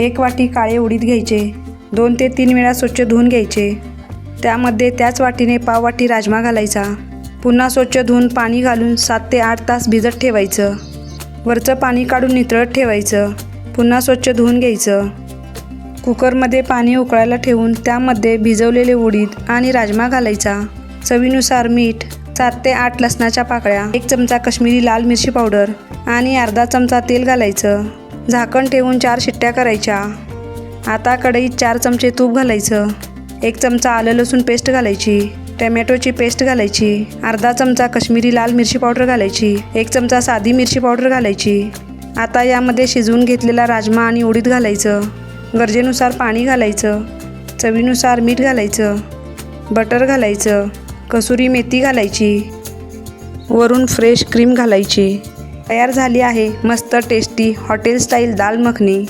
एक वाटी काळे उडीद घ्यायचे. दोन ते तीन वेळा स्वच्छ धुवून घ्यायचे. त्यामध्ये त्याच वाटीने पाव वाटी राजमा घालायचा. पुन्हा स्वच्छ धुवून पाणी घालून सात ते आठ तास भिजत ठेवायचं. वरचं पाणी काढून नितळत ठेवायचं. पुन्हा स्वच्छ धुवून घ्यायचं. कुकरमध्ये पाणी उकळायला ठेवून त्यामध्ये भिजवलेले उडीद आणि राजमा घालायचा. चवीनुसार मीठ सात ते आठ लसणाच्या पाकळ्या एक चमचा कश्मीरी लाल मिरची पावडर आणि अर्धा चमचा तेल घालायचं. झाकण ठेवून चार शिट्ट्या करायच्या. आता कढईत चार चमचे तूप घालायचं. एक चमचा आलं लसूण पेस्ट घालायची. टमॅटोची पेस्ट घालायची. अर्धा चमचा कश्मीरी लाल मिरची पावडर घालायची. एक चमचा साधी मिरची पावडर घालायची. आता यामध्ये शिजवून घेतलेला राजमा आणि उडीद घालायचं. गरजेनुसार पाणी घालायचं. चवीनुसार मीठ घालायचं. बटर घालायचं. कसुरी मेथी घालायची. वरून फ्रेश क्रीम घालायची. तयार झाली आहे. मस्त tasty hotel style dal makhani.